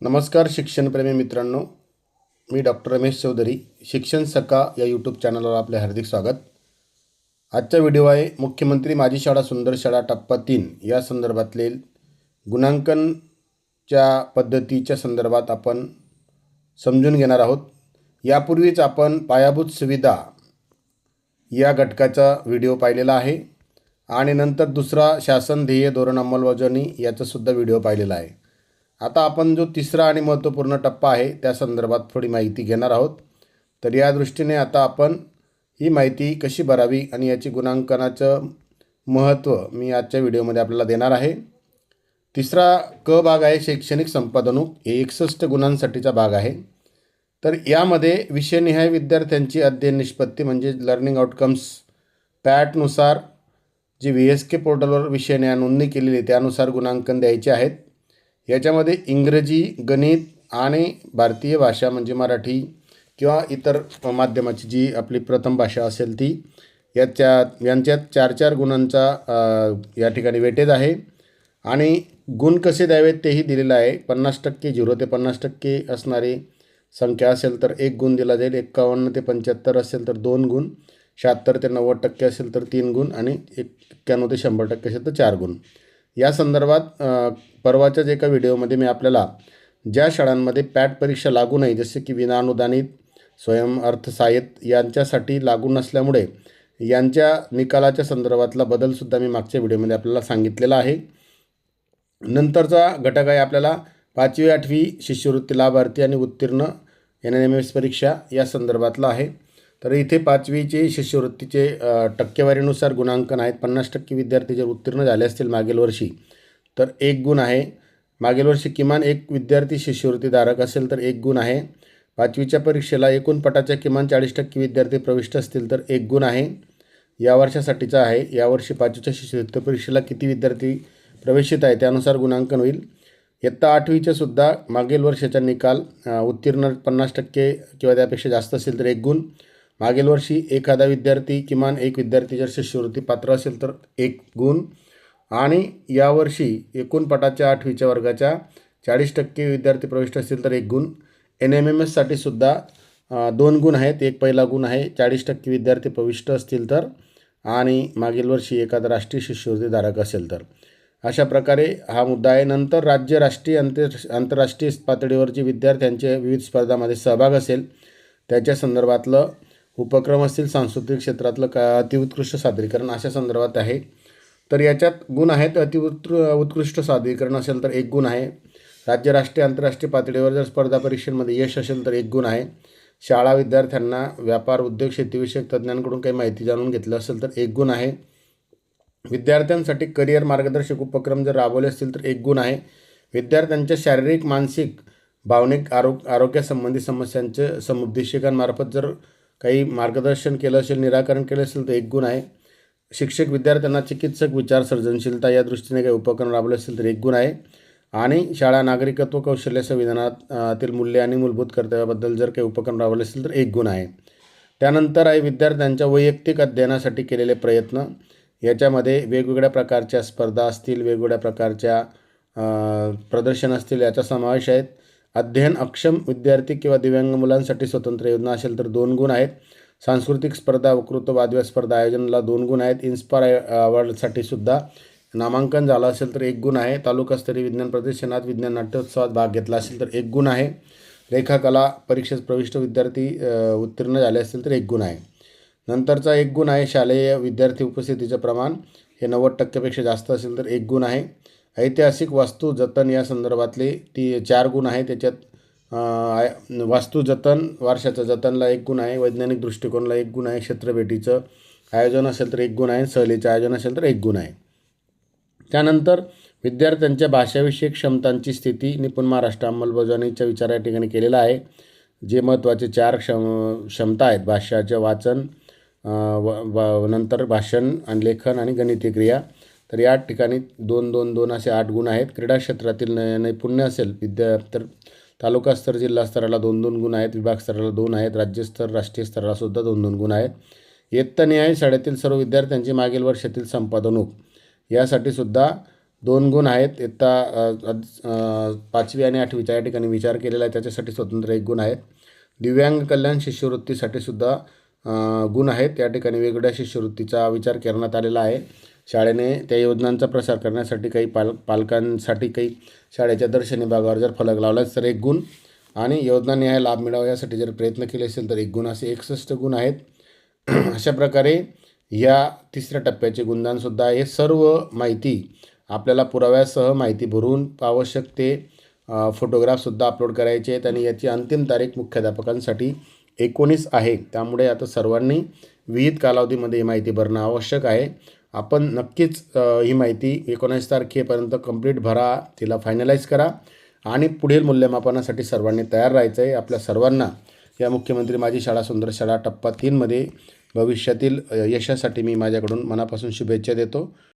नमस्कार शिक्षणप्रेमी मित्रांनो. मी डॉक्टर रमेश चौधरी. शिक्षण सका या यूट्यूब चॅनलवर आपले हार्दिक स्वागत. आजचा व्हिडिओ आहे मुख्यमंत्री माझी शाळा सुंदर शाळा टप्पा तीन. या संदर्भातले गुणांकनच्या पद्धतीच्या संदर्भात आपण समजून घेणार आहोत. यापूर्वीच आपण पायाभूत सुविधा या घटकाचा व्हिडिओ पाहिलेला आहे. आणि नंतर दुसरा शासन ध्येय धोरण अंमलबजावणी याचासुद्धा व्हिडिओ पाहिलेला आहे. आता आपण जो तिसरा आणि महत्त्वपूर्ण टप्पा आहे त्या संदर्भात थोडी माहिती घेणार आहोत. तर या दृष्टीने आता आपण ही माहिती कशी भरावी आणि याची गुणांकनाचं महत्त्व मी आजच्या व्हिडिओमध्ये आपल्याला देणार आहे. तिसरा क भाग आहे शैक्षणिक संपादनूक. हे एकसष्ट गुणांसाठीचा भाग आहे. तर यामध्ये विषयनिहाय विद्यार्थ्यांची अध्ययन निष्पत्ती म्हणजे लर्निंग आउटकम्स पॅटनुसार जी व्ही एस के पोर्टलवर विषयनिहाय नोंदणी केलेली आहे त्यानुसार गुणांकन द्यायचे आहेत. याच्यामध्ये इंग्रजी गणित आणि भारतीय भाषा म्हणजे मराठी किंवा इतर माध्यमाची जी आपली प्रथम भाषा असेल ती याच्या यांच्यात चार चार गुणांचा या ठिकाणी वेटेज आहे. आणि गुण कसे द्यावेत तेही दिलेलं आहे. पन्नास टक्के झिरो ते पन्नास टक्के असणारी संख्या असेल तर एक गुण दिला जाईल. एक्कावन्न ते पंच्याहत्तर असेल तर दोन गुण. शहात्तर ते नव्वद टक्के असेल तर तीन गुण. आणि एक्क्याण्णव ते शंभर टक्के असेल तर चार गुण. या संदर्भात परवाच्याच एका व्हिडिओमध्ये मी आपल्याला ज्या शाळांमध्ये पॅट परीक्षा लागू नाही जसे की विनाअनुदानित स्वयं अर्थसहाय्यित यांच्यासाठी लागू नसल्यामुळे यांच्या निकालाच्या संदर्भातला बदलसुद्धा मी मागच्या व्हिडिओमध्ये आपल्याला सांगितलेला आहे. नंतरचा घटक आहे आपल्याला पाचवी आठवी शिष्यवृत्ती लाभार्थी आणि उत्तीर्ण एन एन एम एस परीक्षा या संदर्भातला आहे. तर इथे पाचवीचे शिष्यवृत्तीचे टक्केवारीनुसार गुणांकन आहेत. पन्नास टक्के विद्यार्थी जर उत्तीर्ण झाले असतील मागील वर्षी तर एक गुण आहे. मागील वर्षी किमान एक विद्यार्थी शिष्यवृत्तीधारक असेल तर एक गुण आहे. पाचवीच्या परीक्षेला एकूण पटाच्या किमान चाळीस टक्के विद्यार्थी प्रविष्ट असतील तर एक गुण आहे. या वर्षासाठीचा आहे. यावर्षी पाचवीच्या शिष्यवृत्ती परीक्षेला किती विद्यार्थी प्रवेशित आहे त्यानुसार गुणांकन होईल. इयत्ता आठवीच्या सुद्धा मागील वर्षाचा निकाल उत्तीर्ण पन्नास टक्के किंवा त्यापेक्षा जास्त असेल तर एक गुण. मागील वर्षी एखादा विद्यार्थी किमान एक विद्यार्थी जर शिष्यवृत्ती पात्र असेल तर एक गुण. आणि यावर्षी एकूण पटाच्या आठवीच्या वर्गाच्या चाळीस टक्के विद्यार्थी प्रविष्ट असतील तर एक गुण. एन एम एम एससाठी सुद्धा दोन गुण आहेत. एक पहिला गुण आहे चाळीस टक्के विद्यार्थी प्रविष्ट असतील तर. आणि मागील वर्षी एखादा राष्ट्रीय शिष्यवृत्तीधारक असेल तर. अशा प्रकारे हा मुद्दा आहे. नंतर राज्य राष्ट्रीय आंतर आंतरराष्ट्रीय पातळीवरचे विद्यार्थ्यांचे विविध स्पर्धामध्ये सहभाग असेल. त्याच्या संदर्भातलं उपक्रम असतील सांस्कृतिक क्षेत्रातलं का अतिउत्कृष्ट सादरीकरण अशा संदर्भात आहे. तर याच्यात गुण आहेत अतिउत्कृ उत्कृष्ट सादरीकरण असेल तर एक गुण आहे. राज्य राष्ट्रीय आंतरराष्ट्रीय पातळीवर जर स्पर्धा परीक्षेमध्ये यश असेल तर एक गुण आहे. शाळा विद्यार्थ्यांना व्यापार उद्योग शेतीविषयक तज्ज्ञांकडून काही माहिती जाणून घेतलं असेल तर एक गुण आहे. विद्यार्थ्यांसाठी करिअर मार्गदर्शक उपक्रम जर राबवले असतील तर एक गुण आहे. विद्यार्थ्यांच्या शारीरिक मानसिक भावनिक आरो आरोग्यासंबंधी समस्यांचे समुपदेशिकांमार्फत जर काही मार्गदर्शन केलं असेल निराकरण केलं असेल तर एक गुण आहे. शिक्षक विद्यार्थ्यांना चिकित्सक विचार सर्जनशीलता या दृष्टीने काही उपक्रम राबवले असेल तर एक गुण आहे. आणि शाळा नागरिकत्व कौशल्य संविधानात अ, मूल्य आणि मूलभूत कर्तव्याबद्दल जर काही उपक्रम राबवले असेल तर एक गुण आहे. त्यानंतर आहे विद्यार्थ्यांच्या वैयक्तिक अध्ययनासाठी केलेले प्रयत्न. याच्यामध्ये वेगवेगळ्या प्रकारच्या स्पर्धा असतील वेगवेगळ्या प्रकारच्या प्रदर्शन असतील याचा समावेश आहेत अध्ययन अक्षम विद्यार्थी किंवा दिव्यांग मुलांसाठी स्वतंत्र योजना असेल तर दोन गुण आहेत. सांस्कृतिक स्पर्धा वक्तृत्व वादव्या स्पर्धा आयोजनाला दोन गुण आहेत. इन्स्पायर अवॉर्डसाठी सुद्धा नामांकन झालं असेल तर एक गुण आहे. तालुकास्तरीय विज्ञान प्रदर्शनात विज्ञान नाट्योत्सवात भाग घेतला असेल तर एक गुण आहे. रेखाकला परीक्षेत प्रविष्ट विद्यार्थी उत्तीर्ण झाले असतील तर एक गुण आहे. नंतरचा एक गुण आहे शालेय विद्यार्थी उपस्थितीचं प्रमाण. हे नव्वद टक्क्यापेक्षा जास्त असेल तर एक गुण आहे. ऐतिहासिक वास्तू जतन या संदर्भातले ती चार गुण आहे. त्याच्यात आय- वास्तू जतन वारशाचं जतनला एक गुण आहे वैज्ञानिक दृष्टिकोनला एक गुण आहे क्षेत्रभेटीचं आयोजन असेल तर एक गुण आहे सहलीचं आयोजन असेल तर एक गुण आहे. त्यानंतर विद्यार्थ्यांच्या भाषाविषयक क्षमतांची स्थिती निपुण महाराष्ट्र अंमलबजावणीच्या विचार या ठिकाणी केलेला आहे. जे महत्त्वाचे चार क्षम क्षमता आहेत भाषाचं वाचन व नंतर भाषण आणि लेखन आणि गणितीय क्रिया. तर या ठिकाणी दोन दोन दोन असे आठ गुण आहेत. क्रीडा क्षेत्रातील नै नैपुण्य असेल विद्या तर तालुकास्तर जिल्हास्तराला दोन दोन गुण आहेत. विभाग स्तराला दोन आहेत. राज्यस्तर राष्ट्रीय स्तराला सुद्धा दोन दोन गुण आहेत. इयत्ता न्याय शाळेतील सर्व विद्यार्थ्यांची मागील वर्षातील संपादनूक. यासाठी सुद्धा दोन गुण आहेत. इयत्ता पाचवी आणि आठवीच्या या ठिकाणी विचार केलेला आहे. त्याच्यासाठी स्वतंत्र एक गुण आहेत. दिव्यांग कल्याण शिष्यवृत्तीसाठी सुद्धा गुण आहेत. या ठिकाणी वेगवेगळ्या शिष्यवृत्तीचा विचार करण्यात आलेला आहे. शाळेने त्या योजनांचा प्रसार करण्यासाठी काही पाल पालकांसाठी काही शाळेच्या दर्शनी भागावर जर फलक लावला तर एक गुण. आणि योजनानिहाय लाभ मिळावा यासाठी जर प्रयत्न केले असेल तर एक गुण असे एकसष्ट गुण आहेत. अशा प्रकारे या तिसऱ्या टप्प्याचे गुणदानसुद्धा हे सर्व माहिती आपल्याला पुराव्यासह माहिती भरून आवश्यक ते फोटोग्राफसुद्धा अपलोड करायचे आहेत आणि याची अंतिम तारीख मुख्याध्यापकांसाठी एकोणीस आहे. त्यामुळे आता सर्वांनी विहित कालावधीमध्ये ही माहिती भरणं आवश्यक आहे. आपण नक्कीच ही माहिती एकोणीस तारखेपर्यंत कंप्लीट भरा तिला फायनलाईज करा आणि पुढील मूल्यमापनासाठी सर्वांनी तयार राहायचं आहे आपल्या सर्वांना या मुख्यमंत्री माझी शाळा सुंदर शाळा टप्पा तीनमध्ये भविष्यातील यशासाठी मी माझ्याकडून मनापासून शुभेच्छा देतो.